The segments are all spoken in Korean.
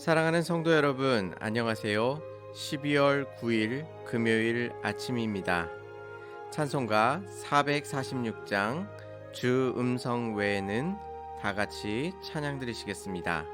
사랑하는 성도 여러분, 안녕하세요. 12월 9일 금요일 아침입니다. 찬송가 446장 주 음성 외에는 다 같이 찬양 드리시겠습니다.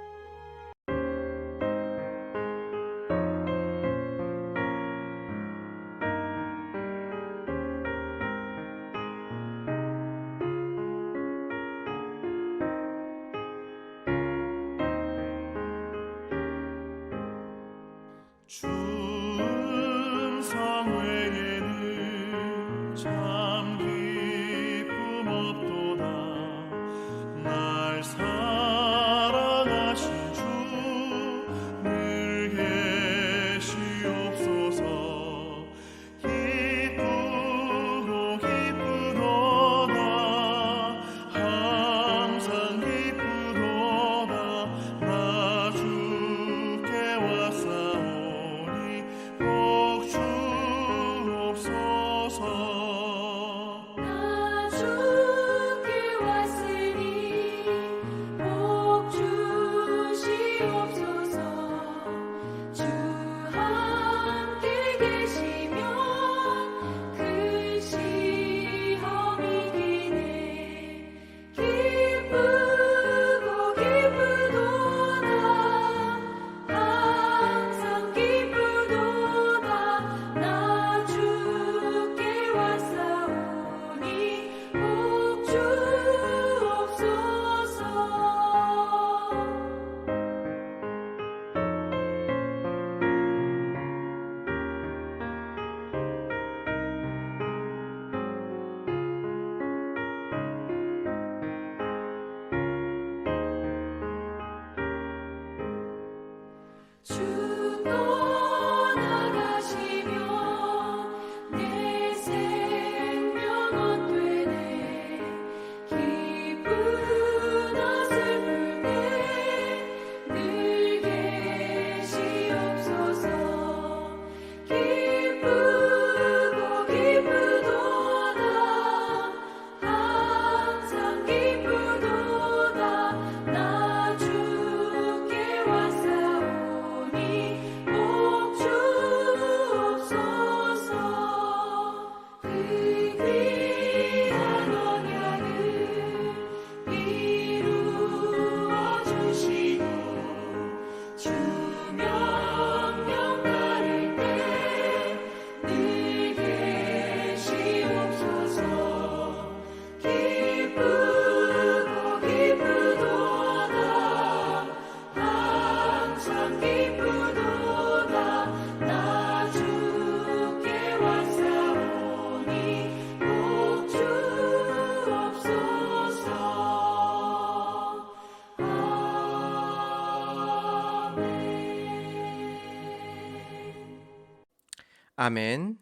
아멘.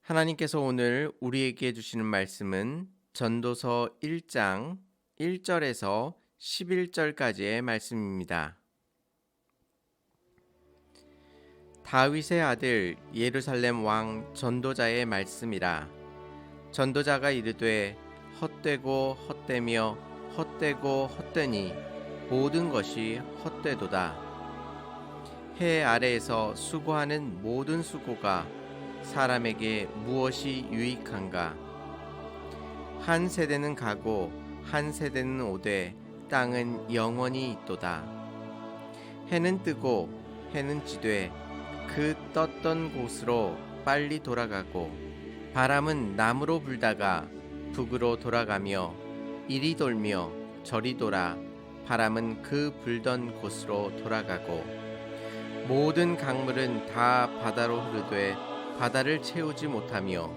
하나님께서 오늘 우리에게 주시는 말씀은 전도서 1장 1절에서 11절까지의 말씀입니다. 다윗의 아들 예루살렘 왕 전도자의 말씀이라 전도자가 이르되 헛되고 헛되며 헛되고 헛되니 모든 것이 헛되도다. 해 아래에서 수고하는 모든 수고가 사람에게 무엇이 유익한가? 한 세대는 가고 한 세대는 오되 땅은 영원히 있도다. 해는 뜨고 해는 지되 그 떴던 곳으로 빨리 돌아가고 바람은 남으로 불다가 북으로 돌아가며 이리 돌며 저리 돌아 바람은 그 불던 곳으로 돌아가고 모든 강물은 다 바다로 흐르되 바다를 채우지 못하며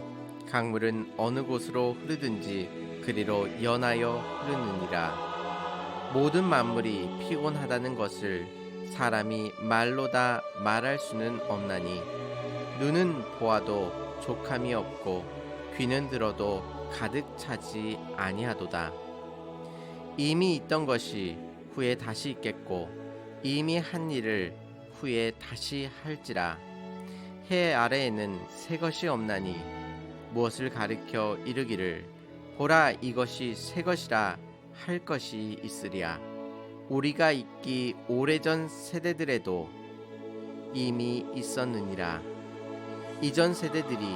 강물은 어느 곳으로 흐르든지 그리로 연하여 흐르느니라. 모든 만물이 피곤하다는 것을 사람이 말로 다 말할 수는 없나니 눈은 보아도 족함이 없고 귀는 들어도 가득 차지 아니하도다. 이미 있던 것이 후에 다시 있겠고 이미 한 일을 후에 다시 할지라 해 아래에는 새 것이 없나니 무엇을 가리켜 이르기를 보라 이것이 새 것이라 할 것이 있으랴 우리가 있기 오래전 세대들에도 이미 있었느니라. 이전 세대들이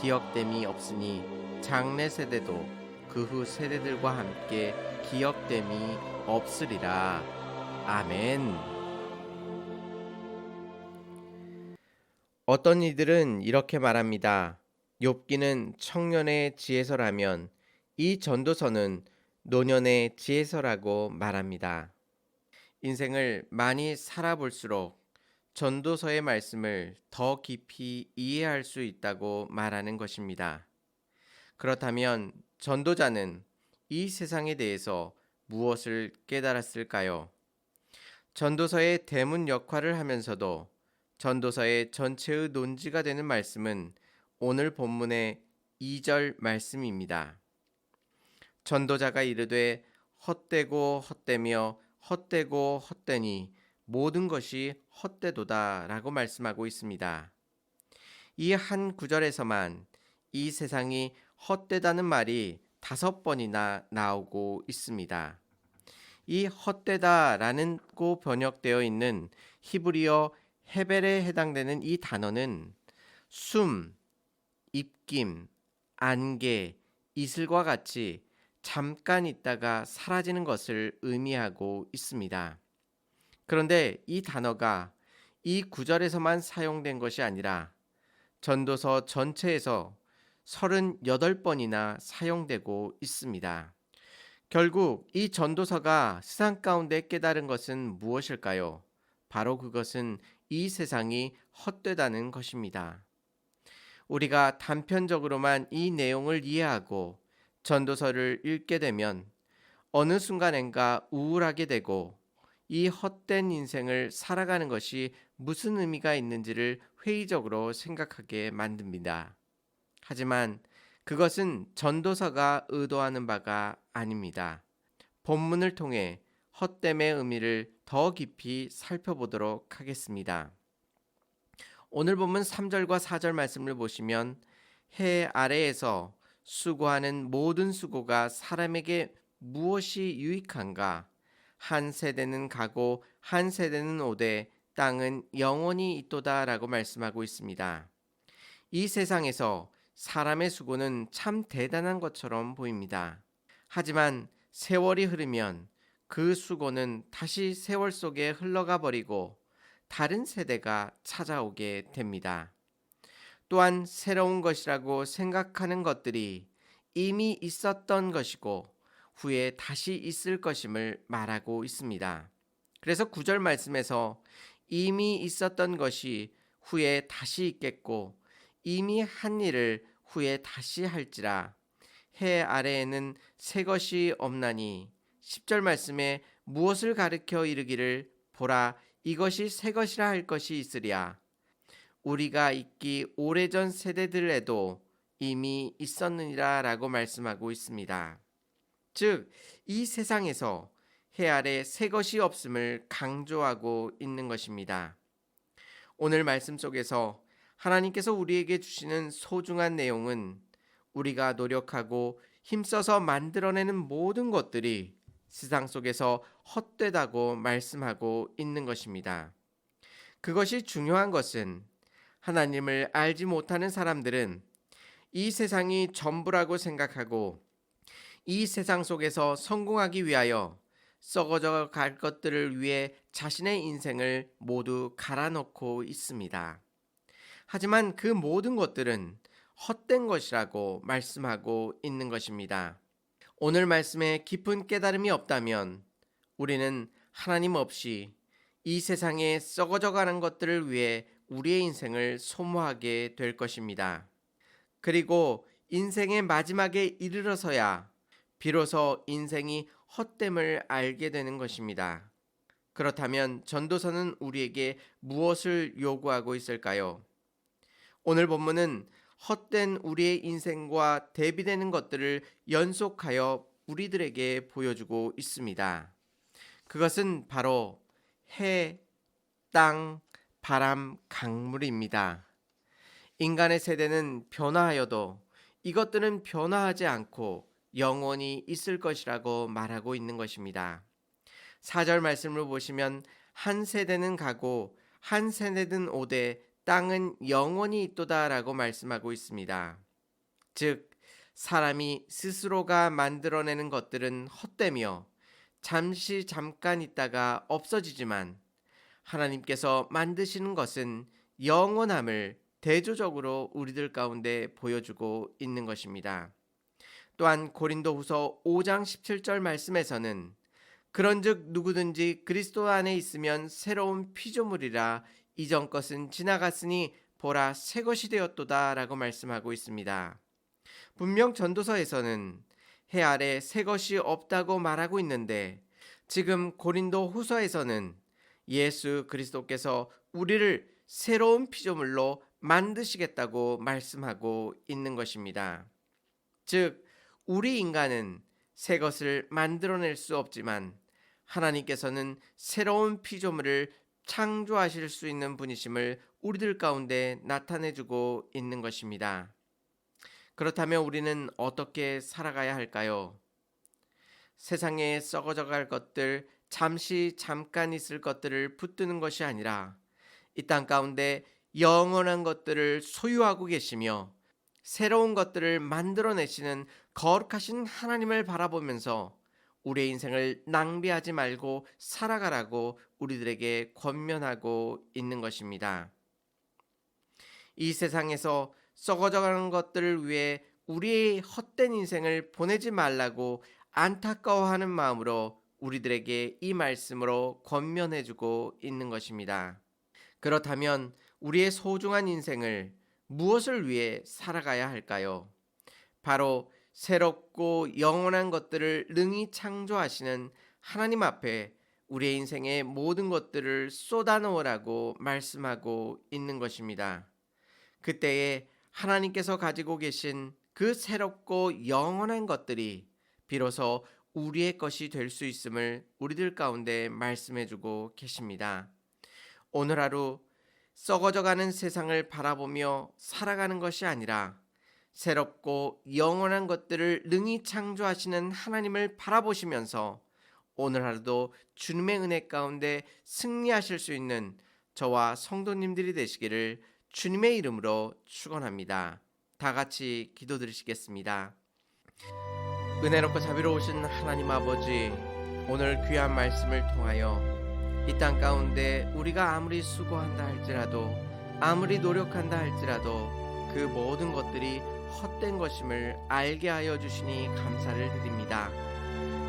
기억됨이 없으니 장래 세대도 그 후 세대들과 함께 기억됨이 없으리라. 아멘. 어떤 이들은 이렇게 말합니다. 욥기는 청년의 지혜서라면 이 전도서는 노년의 지혜서라고 말합니다. 인생을 많이 살아볼수록 전도서의 말씀을 더 깊이 이해할 수 있다고 말하는 것입니다. 그렇다면 전도자는 이 세상에 대해서 무엇을 깨달았을까요? 전도서의 대문 역할을 하면서도 전도서의 전체의 논지가 되는 말씀은 오늘 본문의 2절 말씀입니다. 전도자가 이르되 헛되고 헛되며 헛되고 헛되니 모든 것이 헛되도다 라고 말씀하고 있습니다. 이 한 구절에서만 이 세상이 헛되다는 말이 다섯 번이나 나오고 있습니다. 이 헛되다 라는 고 번역되어 있는 히브리어 헤벨에 해당되는 이 단어는 숨, 입김, 안개, 이슬과 같이 잠깐 있다가 사라지는 것을 의미하고 있습니다. 그런데 이 단어가 이 구절에서만 사용된 것이 아니라 전도서 전체에서 38번이나 사용되고 있습니다. 결국 이 전도서가 세상 가운데 깨달은 것은 무엇일까요? 바로 그것은 이 세상이 헛되다는 것입니다. 우리가 단편적으로만 이 내용을 이해하고 전도서를 읽게 되면 어느 순간엔가 우울하게 되고 이 헛된 인생을 살아가는 것이 무슨 의미가 있는지를 회의적으로 생각하게 만듭니다. 하지만 그것은 전도서가 의도하는 바가 아닙니다. 본문을 통해 헛됨의 의미를 더 깊이 살펴보도록 하겠습니다. 오늘 본문 3절과 4절 말씀을 보시면 해 아래에서 수고하는 모든 수고가 사람에게 무엇이 유익한가? 한 세대는 가고 한 세대는 오되 땅은 영원히 있도다라고 말씀하고 있습니다. 이 세상에서 사람의 수고는 참 대단한 것처럼 보입니다. 하지만 세월이 흐르면 그 수고는 다시 세월 속에 흘러가 버리고 다른 세대가 찾아오게 됩니다. 또한 새로운 것이라고 생각하는 것들이 이미 있었던 것이고 후에 다시 있을 것임을 말하고 있습니다. 그래서 구절 말씀에서 이미 있었던 것이 후에 다시 있겠고 이미 한 일을 후에 다시 할지라 해 아래에는 새 것이 없나니 10절 말씀에 무엇을 가르켜 이르기를 보라 이것이 새 것이라 할 것이 있으랴 우리가 있기 오래전 세대들에도 이미 있었느니라라고 말씀하고 있습니다. 즉 이 세상에서 해 아래 새 것이 없음을 강조하고 있는 것입니다. 오늘 말씀 속에서 하나님께서 우리에게 주시는 소중한 내용은 우리가 노력하고 힘써서 만들어내는 모든 것들이 세상 속에서 헛되다고 말씀하고 있는 것입니다. 그것이 중요한 것은 하나님을 알지 못하는 사람들은 이 세상이 전부라고 생각하고 이 세상 속에서 성공하기 위하여 썩어져 갈 것들을 위해 자신의 인생을 모두 갈아놓고 있습니다. 하지만 그 모든 것들은 헛된 것이라고 말씀하고 있는 것입니다. 오늘 말씀에 깊은 깨달음이 없다면 우리는 하나님 없이 이 세상에 썩어져 가는 것들을 위해 우리의 인생을 소모하게 될 것입니다. 그리고 인생의 마지막에 이르러서야 비로소 인생이 헛됨을 알게 되는 것입니다. 그렇다면 전도서는 우리에게 무엇을 요구하고 있을까요? 오늘 본문은 헛된 우리의 인생과 대비되는 것들을 연속하여 우리들에게 보여주고 있습니다. 그것은 바로 해, 땅, 바람, 강물입니다. 인간의 세대는 변화하여도 이것들은 변화하지 않고 영원히 있을 것이라고 말하고 있는 것입니다. 4절 말씀을 보시면 한 세대는 가고 한 세대는 오되 땅은 영원히 있도다라고 말씀하고 있습니다. 즉 사람이 스스로가 만들어내는 것들은 헛되며 잠시 잠깐 있다가 없어지지만 하나님께서 만드시는 것은 영원함을 대조적으로 우리들 가운데 보여주고 있는 것입니다. 또한 고린도후서 5장 17절 말씀에서는 그런즉 누구든지 그리스도 안에 있으면 새로운 피조물이라 이전 것은 지나갔으니 보라 새 것이 되었도다라고 말씀하고 있습니다. 분명 전도서에서는 해 아래 새 것이 없다고 말하고 있는데 지금 고린도 후서에서는 예수 그리스도께서 우리를 새로운 피조물로 만드시겠다고 말씀하고 있는 것입니다. 즉, 우리 인간은 새 것을 만들어낼 수 없지만 하나님께서는 새로운 피조물을 창조하실 수 있는 분이심을 우리들 가운데 나타내주고 있는 것입니다. 그렇다면 우리는 어떻게 살아가야 할까요? 세상에 썩어져 갈 것들, 잠시 잠깐 있을 것들을 붙드는 것이 아니라 이 땅 가운데 영원한 것들을 소유하고 계시며 새로운 것들을 만들어내시는 거룩하신 하나님을 바라보면서 우리의 인생을 낭비하지 말고 살아가라고 우리들에게 권면하고 있는 것입니다. 이 세상에서 썩어져가는 것들을 위해 우리의 헛된 인생을 보내지 말라고 안타까워하는 마음으로 우리들에게 이 말씀으로 권면해주고 있는 것입니다. 그렇다면 우리의 소중한 인생을 무엇을 위해 살아가야 할까요? 바로 새롭고 영원한 것들을 능히 창조하시는 하나님 앞에 우리의 인생의 모든 것들을 쏟아놓으라고 말씀하고 있는 것입니다. 그때에 하나님께서 가지고 계신 그 새롭고 영원한 것들이 비로소 우리의 것이 될 수 있음을 우리들 가운데 말씀해 주고 계십니다. 오늘 하루 썩어져가는 세상을 바라보며 살아가는 것이 아니라 새롭고 영원한 것들을 능히 창조하시는 하나님을 바라보시면서 오늘 하루도 주님의 은혜 가운데 승리하실 수 있는 저와 성도님들이 되시기를 주님의 이름으로 축원합니다. 다 같이 기도드리시겠습니다. 은혜롭고 자비로우신 하나님 아버지, 오늘 귀한 말씀을 통하여 이 땅 가운데 우리가 아무리 수고한다 할지라도 아무리 노력한다 할지라도 그 모든 것들이 헛된 것임을 알게 하여 주시니 감사를 드립니다.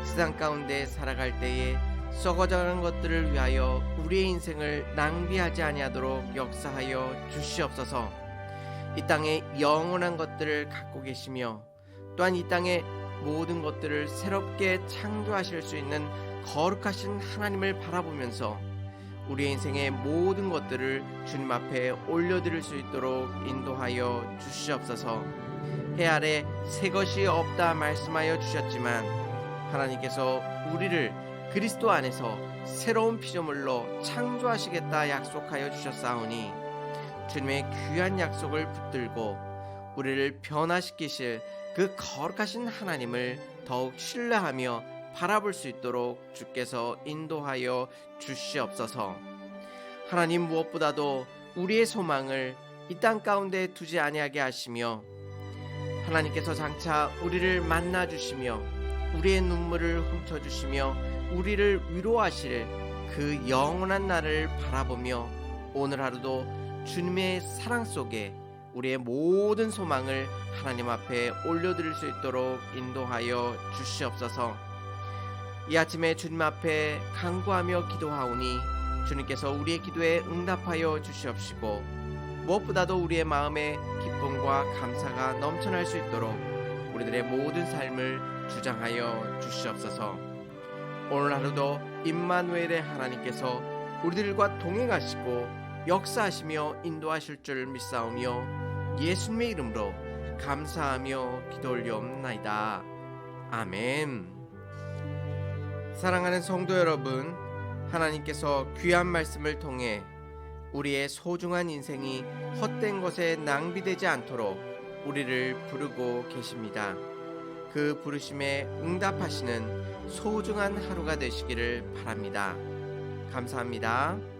세상 가운데 살아갈 때에 썩어져가는 것들을 위하여 우리의 인생을 낭비하지 아니하도록 역사하여 주시옵소서. 이 땅에 영원한 것들을 갖고 계시며 또한 이 땅에 모든 것들을 새롭게 창조하실 수 있는 거룩하신 하나님을 바라보면서 우리의 인생의 모든 것들을 주님 앞에 올려드릴 수 있도록 인도하여 주시옵소서. 해 아래 새 것이 없다 말씀하여 주셨지만 하나님께서 우리를 그리스도 안에서 새로운 피조물로 창조하시겠다 약속하여 주셨사오니 주님의 귀한 약속을 붙들고 우리를 변화시키실 그 거룩하신 하나님을 더욱 신뢰하며 바라볼 수 있도록 주께서 인도하여 주시옵소서. 하나님 무엇보다도 우리의 소망을 이 땅 가운데 두지 아니하게 하시며 하나님께서 장차 우리를 만나 주시며 우리의 눈물을 훔쳐 주시며 우리를 위로하실 그 영원한 날을 바라보며 오늘 하루도 주님의 사랑 속에 우리의 모든 소망을 하나님 앞에 올려드릴 수 있도록 인도하여 주시옵소서. 이 아침에 주님 앞에 간구하며 기도하오니 주님께서 우리의 기도에 응답하여 주시옵시고 무엇보다도 우리의 마음에 기쁨과 감사가 넘쳐날 수 있도록 우리들의 모든 삶을 주장하여 주시옵소서. 오늘 하루도 임마누엘의 하나님께서 우리들과 동행하시고 역사하시며 인도하실 줄 믿사오며 예수님의 이름으로 감사하며 기도 올려옵나이다. 아멘. 사랑하는 성도 여러분, 하나님께서 귀한 말씀을 통해 우리의 소중한 인생이 헛된 것에 낭비되지 않도록 우리를 부르고 계십니다. 그 부르심에 응답하시는 소중한 하루가 되시기를 바랍니다. 감사합니다.